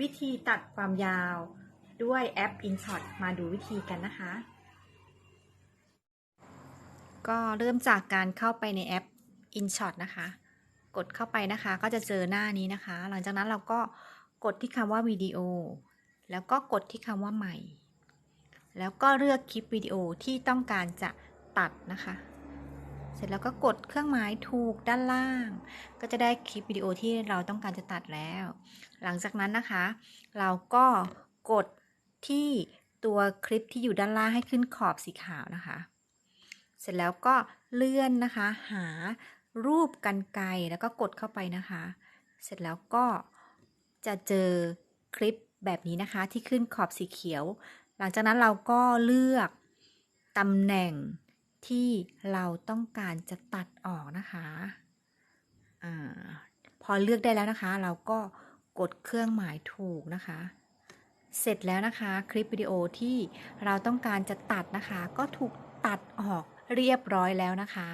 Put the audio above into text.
วิธีตัดความยาวด้วยแอป InShot มาดูวิธีกันนะคะ ก็เริ่มจากการเข้าไปในแอป InShot นะคะ กดเข้าไปนะคะก็จะเจอหน้านี้นะคะ หลังจากนั้นเราก็กดที่คำว่าวิดีโอ แล้วก็กดที่คำว่าใหม่ แล้วก็เลือกคลิปวิดีโอที่ต้องการจะตัดนะคะ สร็จแล้วก็กดเครื่องหมายถูกด้านล่าง ก็จะได้คลิปวิดีโอที่เราต้องการจะตัดแล้ว หลังจากนั้นนะคะ เราก็กดที่ตัวคลิปที่อยู่ด้านล่างให้ขึ้นขอบสีขาวนะคะ เสร็จแล้วก็เลื่อนนะคะ หารูปกันไกรแล้วก็กดเข้าไปนะคะ เสร็จแล้วก็จะเจอคลิปแบบนี้นะคะที่ขึ้นขอบสีเขียว หลังจากนั้นเราก็เลือกตำแหน่ง ที่เราต้องการจะตัดออกนะคะอพอเลือกได้แล้วนะคะ เราก็กดเครื่องหมายถูกนะคะ เสร็จแล้วนะคะคลิปวิดีโอที่เราต้องการจะตัดนะคะ ก็ถูกตัดออกเรียบร้อยแล้วนะคะ